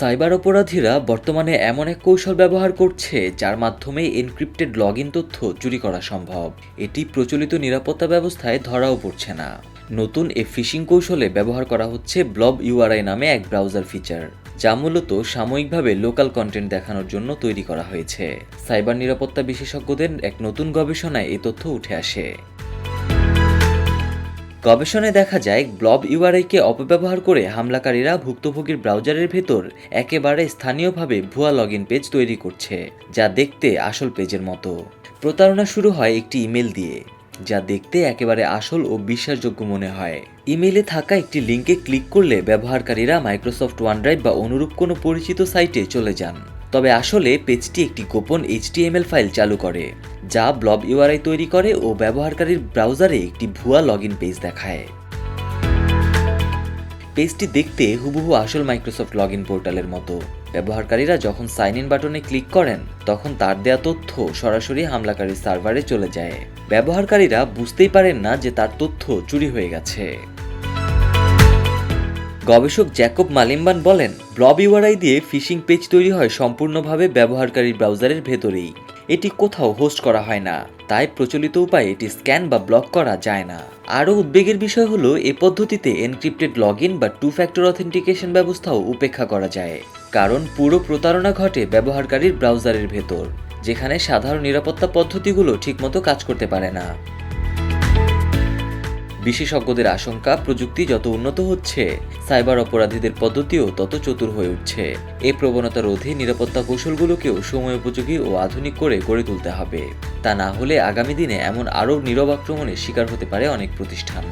Cyber অপরাধীরা বর্তমানে এমন এক কৌশল ব্যবহার করছে যার মাধ্যমে এনক্রিপ্টেড লগ তথ্য চুরি করা সম্ভব। এটি প্রচলিত নিরাপত্তা ব্যবস্থায় ধরাও পড়ছে না। নতুন এ ফিশিং কৌশলে ব্যবহার করা হচ্ছে ব্লব ইউআরআই নামে এক ব্রাউজার ফিচার, যা মূলত সাময়িকভাবে লোকাল কন্টেন্ট দেখানোর জন্য তৈরি করা হয়েছে। সাইবার নিরাপত্তা বিশেষজ্ঞদের এক নতুন গবেষণায় এই তথ্য উঠে আসে। গবেষণায় দেখা যায়, ব্লব ইউআরআইকে অপব্যবহার করে হামলাকারীরা ভুক্তভোগীর ব্রাউজারের ভেতর একেবারে স্থানীয়ভাবে ভুয়া লগ পেজ তৈরি করছে, যা দেখতে আসল পেজের মতো। প্রতারণা শুরু হয় একটি ইমেল দিয়ে, যা দেখতে একেবারে আসল ও বিশ্বাসযোগ্য মনে হয়। ইমেলে থাকা একটি লিঙ্কে ক্লিক করলে ব্যবহারকারীরা মাইক্রোসফট ওয়ান ওয়ানড্রাইভ বা অনুরূপ কোনো পরিচিত সাইটে চলে যান। তবে আসলে পেজটি একটি গোপন এইচটিএমএল ফাইল চালু করে, যা ব্লব ইউআরআই তৈরি করে ও ব্যবহারকারীর ব্রাউজারে একটি ভুয়া লগ পেজ দেখায়। পেজটি দেখতে হুবহু আসল মাইক্রোসফট লগ পোর্টালের মতো। ব্যবহারকারীরা যখন সাইন ইন বাটনে ক্লিক করেন, তখন তার দেয়া তথ্য সরাসরি হামলাকারীর সার্ভারে চলে যায়। ব্যবহারকারীরা বুঝতেই পারেন না যে তার তথ্য চুরি হয়ে গেছে। গবেষক জ্যাকব মালিম্বান বলেন, ব্লব ইউআরআই দিয়ে ফিশিং পেজ তৈরি হয় সম্পূর্ণভাবে ব্যবহারকারীর ব্রাউজারের ভেতরেই। এটি কোথাও হোস্ট করা হয় না। তাই প্রচলিত উপায়ে এটি স্ক্যান বা ব্লক করা যায় না। আরও উদ্বেগের বিষয় হলো, এ পদ্ধতিতে এনক্রিপ্টেড লগ বা টু ফ্যাক্টর অথেন্টিকেশন ব্যবস্থাও উপেক্ষা করা যায়। কারণ পুরো প্রতারণা ঘটে ব্যবহারকারীর ব্রাউজারের ভেতর, যেখানে সাধারণ নিরাপত্তা পদ্ধতিগুলো ঠিকমতো কাজ করতে পারে না। বিশেষজ্ঞদের আশঙ্কা, প্রযুক্তি যত উন্নত হচ্ছে, সাইবার অপরাধীদের পদ্ধতিও তত চতুর হয়ে উঠছে। এ প্রবণতা রোধে নিরাপত্তা কৌশলগুলোকেও সময়োপযোগী ও আধুনিক করে গড়ে তুলতে হবে। তা না হলে আগামী দিনে এমন আরও নীরব আক্রমণের শিকার হতে পারে অনেক প্রতিষ্ঠান।